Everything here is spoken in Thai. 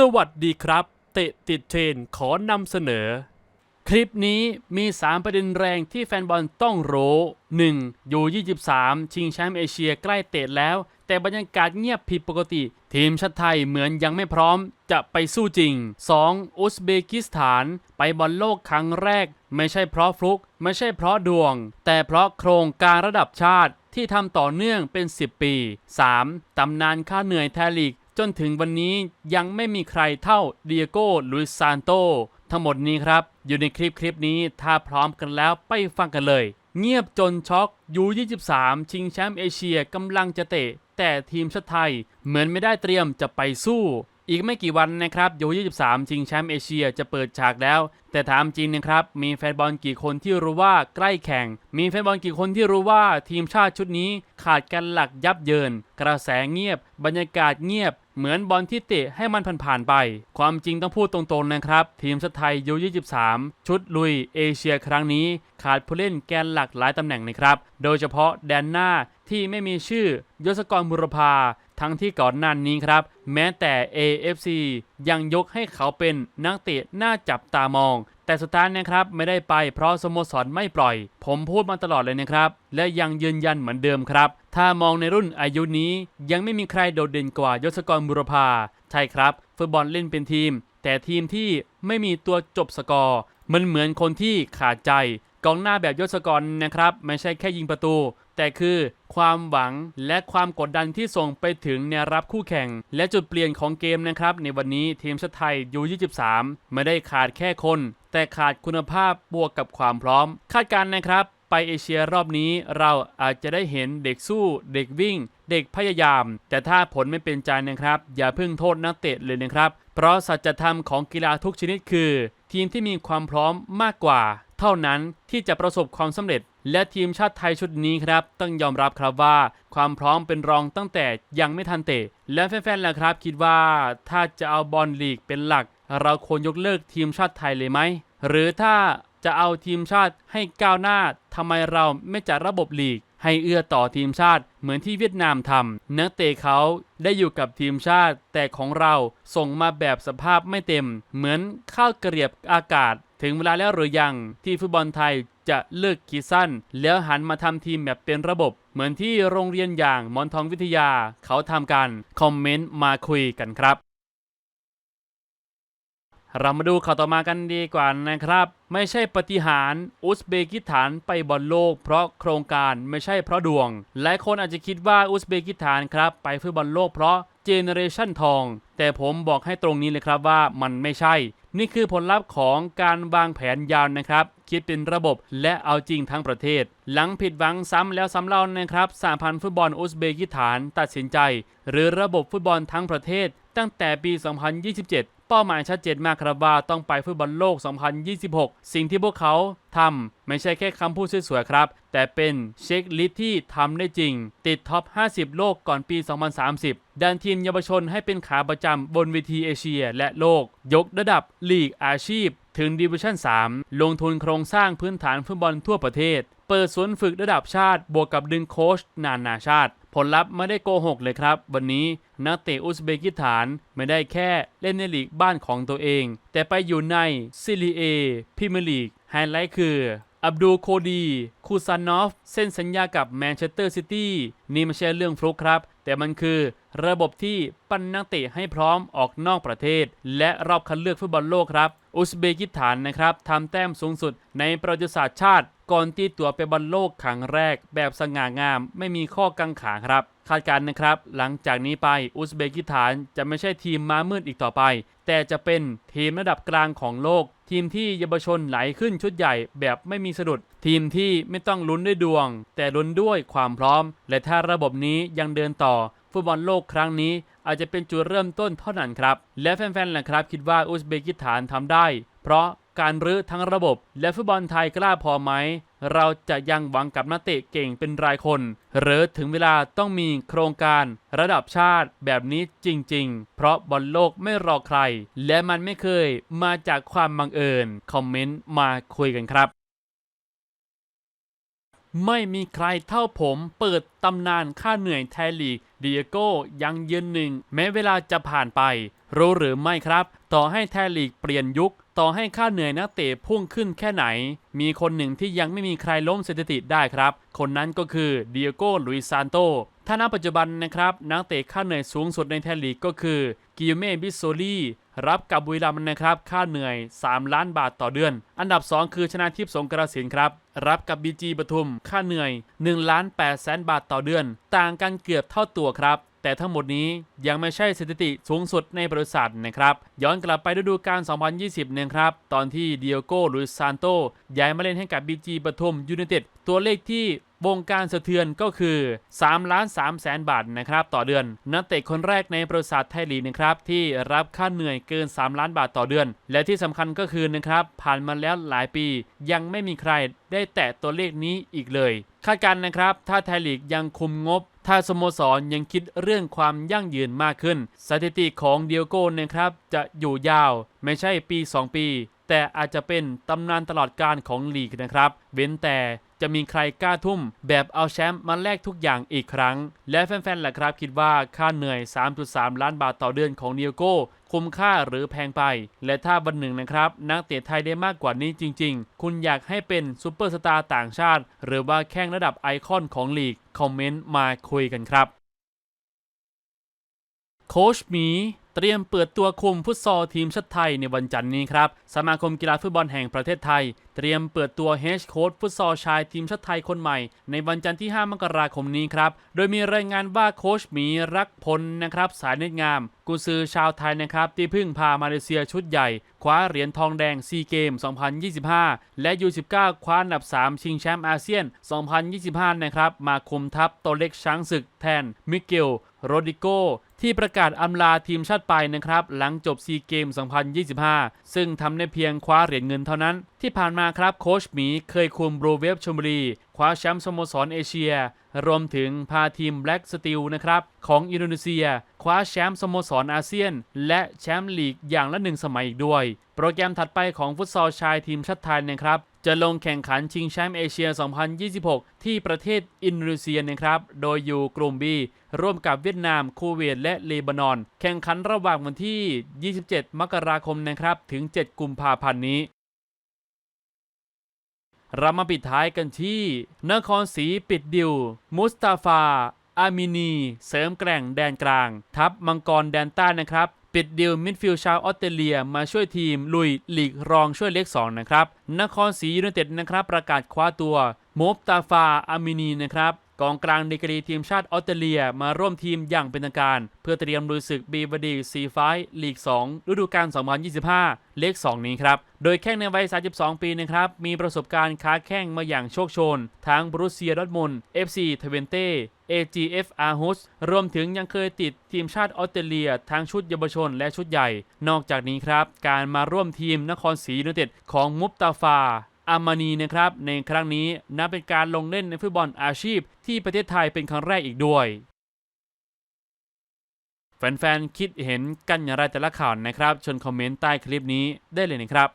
สวัสดีครับ เตะติดเทรนขอนำเสนอ คลิปนี้มี 3 ประเด็นแรงที่แฟนบอลต้องรู้ 1. ยู23 ชิงแชมป์เอเชียใกล้เตะแล้ว แต่บรรยากาศเงียบผิดปกติ ทีมชาติไทยเหมือนยังไม่พร้อมจะไปสู้จริง 2. อุซเบกิสถาน ไปบอลโลกครั้งแรก ไม่ใช่เพราะฟลุก ไม่ใช่เพราะดวง แต่เพราะโครงการระดับชาติที่ทำต่อเนื่องเป็น 10 ปี 3. ตำนานค่าเหนื่อยแทลีก จนถึงวันนี้ยังไม่มีใครเท่าเดียโก้ลุยซานโต ทั้งหมดนี้ครับ อยู่ในคลิปคลิปนี้ถ้าพร้อมกันแล้วไปฟังกันเลย เงียบจนช็อกยู23 ชิงแชมป์เอเชียกำลังจะเตะ แต่ทีมชาติไทยเหมือนไม่ได้เตรียมจะไปสู้ อีกไม่กี่วันนะครับยู23ชิงแชมป์เอเชียจะเปิดฉากแล้ว แต่ถามจริงนะครับ มีแฟนบอลกี่คนที่รู้ว่าใกล้แข่ง มีแฟนบอลกี่คนที่รู้ว่าทีมชาติชุดนี้ขาดกันหลักยับเยิน กระแสเงียบ บรรยากาศเงียบ เหมือนบอลที่เตะให้มันผ่านๆไป ความจริงต้องพูดตรงๆนะครับ ทีมชาติไทยยู23 ชุดลุยเอเชียครั้งนี้ ขาดผู้เล่นแกนหลักหลายตำแหน่งนะครับ โดยเฉพาะแดนหน้าที่ไม่มีชื่อยศกรบุรพา ทั้งที่ก่อนหน้านี้ครับ แม้แต่ AFC ยังยกให้เขาเป็นนักเตะน่าจับตามอง แต่สุดท้ายนะครับไม่ได้ไปเพราะสโมสรไม่ปล่อย ผมพูดมาตลอดเลยนะครับ และยังยืนยันเหมือนเดิมครับ ถ้ามองในรุ่นอายุนี้ยังไม่มีใครโดดเด่นกว่ายศกรบุรพาใช่ครับ ฟุตบอลเล่นเป็นทีม แต่ทีมที่ไม่มีตัวจบสกอร์มันเหมือนคนที่ขาดใจกองหน้าแบบยศกรนะครับ ไม่ใช่แค่ยิงประตู แต่คือความหวังและความกดดันที่ส่งไปถึงแนวรับคู่แข่ง และจุดเปลี่ยนของเกมนะครับ ในวันนี้ทีมชาติไทยยู23ไม่ได้ขาดแค่คน แต่ขาดคุณภาพบวกกับความพร้อม คาดการณ์นะครับ ไปเอเชียรอบนี้เราอาจจะได้เห็นเด็กสู้ เด็กวิ่ง เด็กพยายาม แต่ถ้าผลไม่เป็นใจนะครับ อย่าเพิ่งโทษนักเตะเลยนะครับ เพราะสัจธรรมของกีฬาทุกชนิดคือ ทีมที่มีความพร้อมมากกว่า เท่านั้นที่จะประสบความสำเร็จ และทีมชาติไทยชุดนี้ครับ ต้องยอมรับครับว่า ความพร้อมเป็นรองตั้งแต่ยังไม่ทันเตะ และแฟนๆล่ะครับ คิดว่าถ้าจะเอาบอลลีกเป็นหลัก เราควรยกเลิกทีมชาติไทยเลยไหมหรือถ้าจะเอาทีมชาติให้ก้าวหน้าทำไมเราไม่จัดระบบลีก ให้เอื้อต่อทีมชาติเหมือนที่เวียดนามทำนักเตะเขาได้อยู่กับทีมชาติ แต่ของเราส่งมาแบบสภาพไม่เต็ม เหมือนข้าวเกรียบอากาศ ถึงเวลาแล้วหรือยังที่ฟุตบอลไทยจะเลิกกีสั้น แล้วหันมาทำทีมแบบเป็นระบบ เหมือนที่โรงเรียนอย่างมอนทองวิทยาเขาทำกันคอมเมนต์มาคุยกันครับ เรามาดูข่าวต่อมากันดีกว่านะครับ ไม่ใช่ปฏิหารอุซเบกิสถานไปบอลโลก เพราะโครงการไม่ใช่เพราะดวง หลายคนอาจจะคิดว่าอุซเบกิสถานครับไปฟุตบอลโลกเพราะเจเนเรชันทอง แต่ผมบอกให้ตรงนี้เลยครับว่ามันไม่ใช่ นี่คือผลลัพธ์ของการวางแผนยาวนะครับ คิดเป็นระบบและเอาจริงทั้งประเทศ หลังผิดหวังซ้ำแล้วซ้ำเล่านะครับสาพันธ์ฟุตบอลอุซเบกิสถานตัดสินใจ หรือระบบฟุตบอลทั้งประเทศ ตั้งแต่ปี 2027 เป้าหมายชัดเจนมากครับว่าต้องไปฟุตบอลโลก 2026 สิ่งที่พวกเขาทำไม่ใช่แค่คำพูดสวยๆครับ แต่เป็นเช็คลิสที่ทำได้จริง ติดท็อป 50 โลกก่อนปี 2030 ดันทีมเยาวชนให้เป็นขาประจำบนเวทีเอเชียและโลก ยกระดับลีกอาชีพ ถึงดิวิชั่น 3 ลงทุนโครงสร้างพื้นฐานฟุตบอลทั่วประเทศ เปิดศูนฝึกระดับชาติบวกกับดึงโค้ชนานาชาติ ผลลัพธ์ไม่ได้โกหกเลยครับ วันนี้นักเตะอุซเบกิสถานไม่ได้แค่เล่นในลีกบ้านของตัวเอง แต่ไปอยู่ในซิลีเอพรีเมลีกไฮไลท์คือ อับดูลโคดี คูซานอฟเซ็นสัญญากับแมนเชสเตอร์ซิตี้นี่ไม่ใช่เรื่องฟลุกครับ แต่มันคือระบบที่ปั้นนักเตะให้พร้อมออกนอกประเทศ และรอบคัดเลือกฟุตบอลโลกครับ อุซเบกิสถานนะครับทำแต้มสูงสุดในประวัติศาสตร์ชาติ ก่อนตีตัวไปบอลโลกครั้งแรกแบบสง่างามไม่มีข้อกังขาครับ คาดการณ์นะครับ หลังจากนี้ไปอุซเบกิสถานจะไม่ใช่ทีมม้ามืดอีกต่อไป แต่จะเป็นทีมระดับกลางของโลก ทีมที่เยาวชนไหลขึ้นชุดใหญ่แบบไม่มีสะดุด ทีมที่ไม่ต้องลุ้นด้วยดวง แต่ลุ้นด้วยความพร้อม และถ้าระบบนี้ยังเดินต่อ ฟุตบอลโลกครั้งนี้อาจจะเป็นจุดเริ่มต้นเท่านั้นครับ และแฟนๆล่ะครับคิดว่าอุซเบกิสถานทำได้ เพราะ การรื้อทั้งระบบ และฟุตบอลไทยกล้าพอไหม เราจะยังหวังกับนักเตะเก่งเป็นรายคน หรือถึงเวลาต้องมีโครงการระดับชาติแบบนี้จริง ๆ เพราะบอลโลกไม่รอใคร และมันไม่เคยมาจากความบังเอิญ คอมเมนต์มาคุยกันครับ ไม่มีใครเท่าผมเปิดตำนานค่าเหนื่อยไทยลีกเดียโก้ยังยืนหนึ่ง แม้เวลาจะผ่านไป รู้หรือไม่ครับ ต่อให้ไทยลีกเปลี่ยนยุค ต่อให้ค่าเหนื่อยนักเตะพุ่งขึ้นแค่ไหน มีคนหนึ่งที่ยังไม่มีใครล้มสถิติได้ครับ คนนั้นก็คือเดียโก้ลุยซานโต ถ้าณปัจจุบันนะครับนักเตะค่าเหนื่อยสูงสุดในไทยลีกก็คือกิเม่บิโซลีรับกับบุรีรัมย์นะครับ ค่าเหนื่อย 3 ล้านบาทต่อเดือน อันดับ 2 คือชนะทิพย์สงกระสินครับ รับกับบีจีปทุม ค่าเหนื่อย1ล้าน8แสนบาทต่อเดือน ต่างกันเกือบเท่าตัวครับ แต่ทั้งหมดนี้ยังไม่ใช่สถิติสูงสุดในบริษัทนะครับ ย้อนกลับไปฤดูกาล 2020นะครับ ตอนที่เดียโก้ลุยซานโตย้ายมาเล่นให้กับบีจีปทุมยูไนเต็ดตัวเลขที่ วงการสะเทือนก็คือ3ล้าน3แสนบาทนะครับต่อเดือน นักเตะคนแรกในบริษัทไทยลีกนะครับที่รับค่าเหนื่อยเกิน 3 ล้านบาทต่อเดือน และที่สำคัญก็คือนะครับผ่านมาแล้วหลายปี ยังไม่มีใครได้แตะตัวเลขนี้อีกเลย คาดการณ์นะครับ ถ้าไทยลีกยังคุมงบ ถ้าสโมสรยังคิดเรื่องความยั่งยืนมากขึ้น สถิติของเดียโก้นะครับจะอยู่ยาว ไม่ใช่ปี 2 ปีแต่อาจจะเป็นตำนานตลอดการของลีกนะครับ เว้นแต่ จะมีใครกล้าทุ่ม แบบเอาแชมป์มาแลกทุกอย่างอีกครั้ง และแฟนๆล่ะครับคิดว่าค่าเหนื่อย 3.3 ล้านบาทต่อเดือนของเดียโก้คุ้มค่าหรือแพงไป และถ้าวันหนึ่งนะครับ นักเตะไทยได้มากกว่านี้จริง ๆ คุณอยากให้เป็นซูเปอร์สตาร์ต่างชาติ หรือว่าแข้งระดับไอคอนของลีก คอมเมนต์มาคุยกันครับ โคชหมี เตรียมเปิดตัวคุมฟุตซอลทีมชาติไทยในวันจันทร์นี้ครับ สมาคมกีฬาฟุตบอลแห่งประเทศไทย เตรียมเปิดตัวเฮดโค้ชฟุตซอลชายทีมชาติไทยคนใหม่ ในวันจันทร์ที่ 5 มกราคมนี้ครับ โดยมีรายงานว่าโค้ชหมีรักพลนะครับสายเน็ตงาม กุซือชาวไทยนะครับที่เพิ่งพามาเลเซียชุดใหญ่ คว้าเหรียญทองแดงซีเกม 2025 และ U19 คว้าอันดับ 3 ชิงแชมป์อาเซียน 2025 นะครับมาคุมทัพตัวเล็กช้างศึกแทนมิเกลโรดิโก ที่ประกาศอำลาทีมชาติไปนะครับ หลังจบซีเกม 2025 ซึ่งทำได้เพียงคว้าเหรียญเงินเท่านั้น ที่ผ่านมาครับโคชหมีเคยคุมบรูเวฟชลบุรีคว้าแชมป์สโมสรเอเชีย รวมถึงพาทีมแบล็กสตีลนะครับ ของอินโดนีเซีย คว้าแชมป์สโมสรอาเซียน และแชมป์ลีกอย่างละหนึ่งสมัยอีกด้วย โปรแกรมถัดไปของฟุตซอลชายทีมชาติไทยนะครับ จะลงแข่งขันชิงแชมป์เอเชีย 2026 ที่ประเทศอินโดนีเซียนะครับ โดยอยู่กลุ่ม B ร่วมกับเวียดนาม คูเวตและเลบานอน แข่งขันระหว่างวันที่ 27 มกราคมนะครับ ถึง 7 กุมภาพันธ์นี้เรามาปิดท้ายกันที่ นครศรีปิดดิว มุสตาฟาอามินี เสริมแกร่งแดนกลาง ทัพมังกรแดนใต้นะครับ ปิดดิวมิดฟิลด์ชาวออสเตรเลียมาช่วยทีมลุยลีกรองช่วยเล็ก2นะครับนครศรียูไนเต็ดนะครับประกาศคว้าตัวมบตาฟาอามินีนะครับกองกลางดีกรีทีมชาติออสเตรเลียมาร่วมทีมอย่างเป็นทางการ เพื่อเตรียมลุยศึกบีบดีซีไฟลีก 2 ฤดูกาล 2025 เลข 2 นี้ครับ โดยแข้งในวัย 32 ปีนะครับ มีประสบการณ์ค้าแข้งมาอย่างโชคโชน ทั้งบรูเซียดอทมุนด์ FC เทเวนเต้ AGF a r h u s รวมถึงยังเคยติดทีมชาติออสเตรเลียทั้งชุดเยาวชนและชุดใหญ่ นอกจากนี้ครับ การมาร่วมทีมนครศรียูไนเต็ดของมุบตาฟาอามานีนะครับ ในครั้งนี้นับเป็นการลงเล่นในฟุตบอลอาชีพ ที่ประเทศไทยเป็นครั้งแรกอีกด้วยแฟนๆ คิดเห็นกันอย่างไรแต่ละข่าวนะครับ ชนคอมเมนต์ใต้คลิปนี้ได้เลยนะครับ